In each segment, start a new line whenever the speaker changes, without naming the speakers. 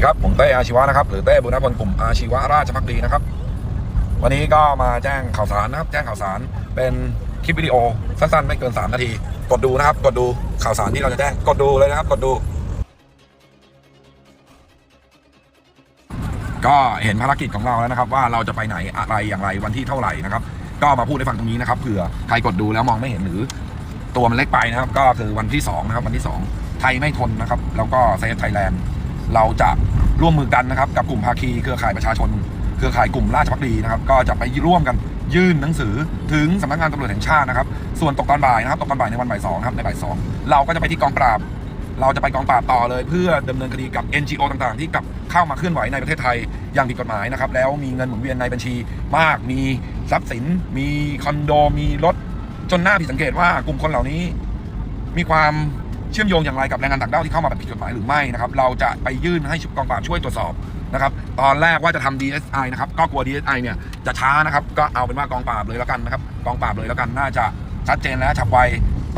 ดีครับ ผมเต้อาชีวะนะครับ หรือเต้บุญนพลกลุ่มอาชีวะราชพักดีนะครับ วันนี้ก็มาแจ้งข่าวสารนะครับ แจ้งข่าวสารเป็นคลิปวิดีโอสั้นๆไม่เกิน 3 นาที กดดูนะครับ กดดูข่าวสารที่เราจะแจ้ง กดดูเลยนะครับ กดดู ก็เห็นภารกิจของเราแล้วนะครับ ว่าเราจะไปไหนอะไรอย่างไรวันที่เท่าไหร่นะครับ ก็มาพูดให้ฟังตรงนี้นะครับเผื่อใครกดดูแล้วมองไม่เห็นหรือตัวมันเล็กไปนะครับ ก็คือวันที่2นะครับวันที่ 2 ไทยไม่ทนนะครับ แล้วก็เซฟไทยแลนด์ เราจะร่วมมือกันนะครับกับกลุ่มภาคีเครือข่ายประชาชน เครือข่ายกลุ่มราชพักดีนะครับ ก็จะไปร่วมกันยื่นหนังสือถึงสำนักงานตำรวจแห่งชาตินะครับ ส่วนตกตอนบ่ายนะครับตกตอนบ่ายในวันบ่ายสองครับในบ่ายสองเราก็จะไปที่กองปราบ เราจะไปกองปราบต่อเลย เพื่อดำเนินคดีกับ NGO ต่างๆ ที่กลับเข้ามาเคลื่อนไหวในประเทศไทยอย่างผิดกฎหมายนะครับแล้วมีเงินหมุนเวียนในบัญชีมาก มีทรัพย์สิน มีคอนโดมีรถจนหน้าผิดสังเกตว่ากลุ่มคนเหล่านี้ มีความ เชื่อมโยงอย่างไรกับแรงงานต่างด้าวที่เข้ามาแบบผิดกฎหมายหรือไม่นะครับเราจะไปยื่นให้ชุดกองปราบช่วยตรวจสอบนะครับตอนแรกว่าจะทำ DSI นะครับก็กลัว DSI เนี่ยจะช้านะครับก็เอาเป็นว่ากองปราบเลยแล้วกันนะครับกองปราบเลยแล้วกันน่าจะชัดเจนและฉับไว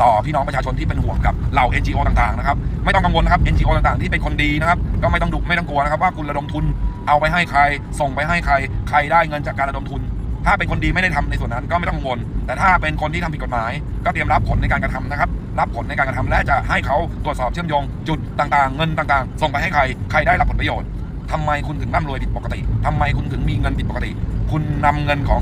ต่อพี่น้องประชาชนที่เป็นห่วงกับเหล่า NGO ต่างๆนะครับไม่ต้องกังวลนะครับ NGO ต่างๆ ที่เป็นคนดีนะครับก็ไม่ต้องดุไม่ต้องกลัวนะครับว่าคุณระดมทุนเอาไปให้ใครส่งไปให้ใคร ใครได้เงินจากการระดมทุน ถ้าเป็นคนดีไม่ได้ทำในส่วนนั้นก็ไม่ต้องกังวล แต่ถ้าเป็นคนที่ทำผิดกฎหมาย ก็เตรียมรับผลในการกระทำนะครับ รับผลในการกระทำและจะให้เขาตรวจสอบเชื่อมโยง จุดต่างๆ เงินต่างๆ ส่งไปให้ใคร ใครได้รับผลประโยชน์ทำไมคุณถึงร่ำรวยผิดปกติทำไมคุณถึงมีเงินผิดปกติ คุณนำเงินของ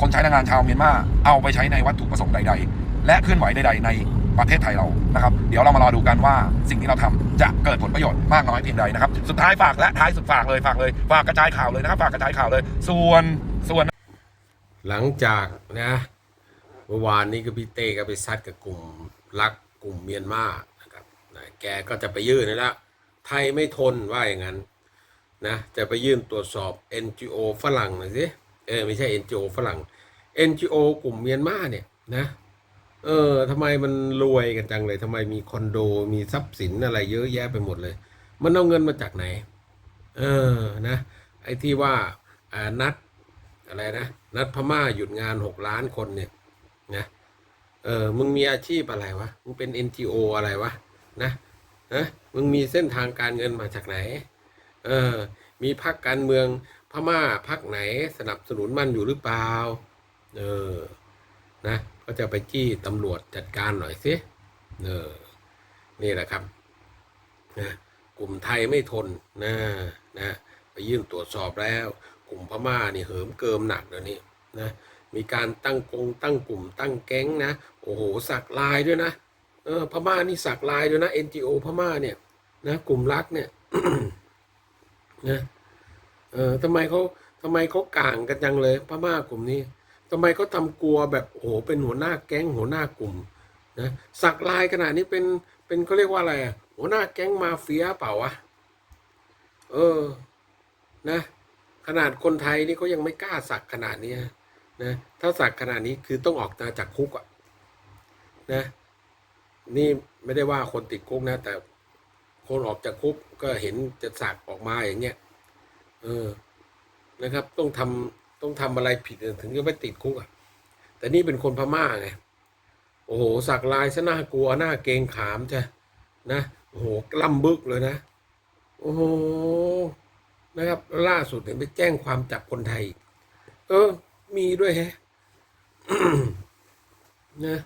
คนใช้แรงงานชาวเมียนมาเอาไปใช้ในวัตถุประสงค์ใด ๆ และเคลื่อนไหวใด ๆ ในประเทศไทยเรานะครับ เดี๋ยวเรามารอดูกันว่าสิ่งที่เราทำจะเกิดผลประโยชน์มากน้อยเพียงใดนะครับ สุดท้ายฝากและท้ายสุดฝากเลยฝากเลย ฝากกระจายข่าวเลยนะครับ ฝากกระจายข่าวเลย ส่วนส่วน
หลังจากนะเมื่อวานนี้ก็พี่เต้ก็ไปซัดกับกลุ่มรักกลุ่มเมียนมานะครับนะแกก็จะไปยื่นนี่ละไทยไม่ทนว่าอย่างนั้นนะจะไปยื่นตรวจสอบ NGO ฝรั่งหน่อยสิเออไม่ใช่ NGO ฝรั่ง NGO กลุ่มเมียนมาเนี่ยนะเออทำไมมันรวยกันจังเลยทำไมมีคอนโดมีทรัพย์สินอะไรเยอะแยะไปหมดเลย มันเอาเงินมาจากไหน เออนะไอ้ที่ว่าอ่านัด อะไรนะนัดพม่าหยุดงานหกล้านคนเนี่ยนะเออมึงมีอาชีพอะไรวะมึงเป็น NGO อะไรวะนะนะมึงมีเส้นทางการเงินมาจากไหนเออมีพักการเมืองพม่าพักไหนสนับสนุนมันอยู่หรือเปล่าเออนะก็จะไปจี้ตำรวจจัดการหน่อยสิเออนี่แหละครับนะกลุ่มไทยไม่ทนนะนะไปยื่นตรวจสอบแล้ว กลุ่มพม่าเนี่ยเหิมเกิมหนักเลยวนี้นะมีการตั้งกงตั้งกลุ่มตั้งแก๊งนะโอ้โหสักลายด้วยนะเออพม่านี่สักลายด้วยนะ NGO พม่าเนี่ยนะกลุ่มรักเนี่ยนะเออทำไมเขาทำไมเขาก่างกันจังเลยพม่ากลุ่มนี้ทำไมเขาทำกลัวแบบโอ้โหเป็นหัวหน้าแก๊งหัวหน้ากลุ่มนะสักลายขนาดนี้เป็นเป็นเขาเรียกว่าอะไรอะหัวหน้าแก๊งมาเฟียเปล่าวะเออนะ นาดคนไทยนี่เขายังไม่กล้าสักขนาดนี้นะถ้าสักขนาดนี้คือต้องออกมาจากคุกอะนะนี่ไม่ได้ว่าคนติดคุกนะ แต่คนออกจากคุกก็เห็นจะสักออกมาอย่างเงี้ยเออนะครับ ต้องทำต้องทำอะไรผิดถึงจะไม่ติดคุกอะแต่นี่เป็นคนพม่าไงโอ้โหสักลายซะน่ากลัวน่าเกงขามใช่นะโอ้โหกล้ำบึกเลยนะ โอ้โห นะครับ ล่าสุดเห็นไปแจ้งความจับคนไทยกเออ มีด้วยแฮะนะ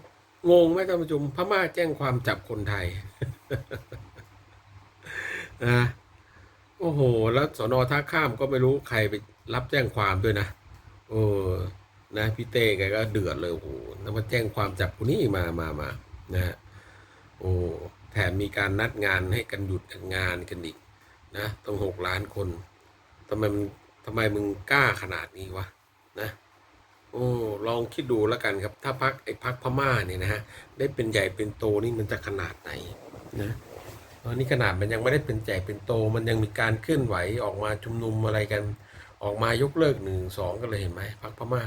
งงไหมท่านผู้ชมพม่าแจ้งความจับคนไทยนะโอ้โห แล้วสอนอท่าข้ามก็ไม่รู้ใครไปรับแจ้งความด้วยนะโอ้นะพี่เต้แกก็เดือดเลยโอ้โหแล้วมาแจ้งความจับคนนี้มามามานะฮะโอ้แถมมีการนัดงานให้กันหยุดงานกันอีกนะต้องหกล้านคนำไมมันทำไมมึงกล้าขนาดนี้วะนะโอ้ลองคิดดูแล้วกันครับ ถ้าพักไอ้พักพม่าเนี่ยนะฮะได้เป็นใหญ่เป็นโตนี่มันจะขนาดไหนนะตอนนี้ขนาดมันยังไม่ได้เป็นใหญ่เป็นโต มันยังมีการเคลื่อนไหวออกมาชุมนุมอะไรกัน ออกมายกเลิกหนึ่งสองกันเลยเห็นไหมพักพม่า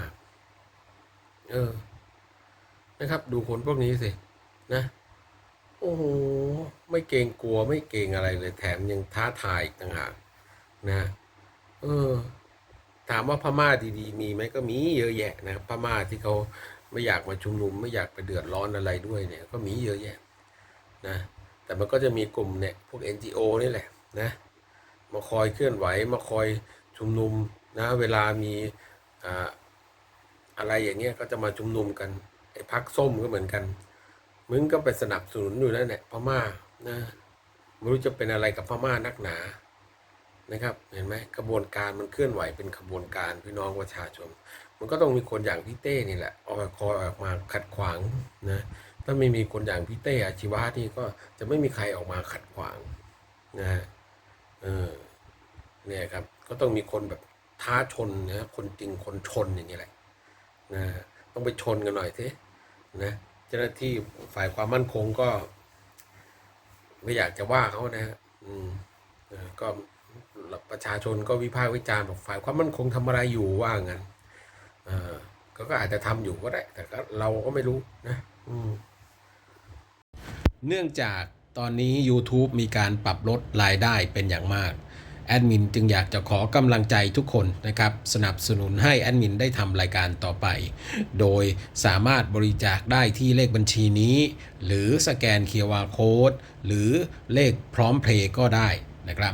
เออ นะครับ ดูคนพวกนี้สินะโอ้โหไม่เกรงกลัวไม่เกรงอะไรเลยแถมยังท้าทายอีกต่างหากนะ เออ ถามว่าพม่าดีๆ มีไหมก็มีเยอะแยะนะครับพม่าที่เขาไม่อยากมาชุมนุม ไม่อยากไปเดือดร้อนอะไรด้วยเนี่ย ก็มีเยอะแยะ นะ แต่มันก็จะมีกลุ่มเนี่ยพวก NGO นี่แหละนะมาคอยเคลื่อนไหวมาคอยชุมนุมนะเวลามีอ่าอะไรอย่างเงี้ยก็จะมาชุมนุมกันไอ้พักส้มก็เหมือนกัน มึงก็ไปสนับสนุนอยู่นั่นแหละพม่านะไม่รู้จะเป็นอะไรกับพม่านักหนา นะครับ เห็นไหมกระบวนการมันเคลื่อนไหวเป็นขบวนการพี่น้องประชาชน มันก็ต้องมีคนอย่างพี่เต้นี่แหละออกคอยออกมาขัดขวางนะถ้าไม่มีคนอย่างพี่เต้อาชีวะนี่ก็จะไม่มีใครออกมาขัดขวางนะฮะเออเนี่ยครับก็ต้องมีคนแบบท้าชนนะคนจริงคนชนอย่างนี้แหละนะต้องไปชนกันหน่อยสินะเจ้าหน้าที่ฝ่ายความมั่นคงก็ ไม่อยากจะว่าเขานะฮะอืมก็ ประชาชนก็วิพากษ์วิจารณ์บอกฝ่ายความมั่นคงทำอะไรอยู่ว่างั้นเออก็อาจจะทำอยู่ก็ได้ แต่ก็เราก็ไม่รู้นะอืเนื่องจากตอนนี้ YouTube มีการปรับลดรายได้เป็นอย่างมาก แอดมินจึงอยากจะขอกำลังใจทุกคนนะครับ สนับสนุนให้แอดมินได้ทำรายการต่อไป โดยสามารถบริจาคได้ที่เลขบัญชีนี้ หรือสแกน QR Code หรือเลขพร้อมเพลย์ก็ได้นะครับ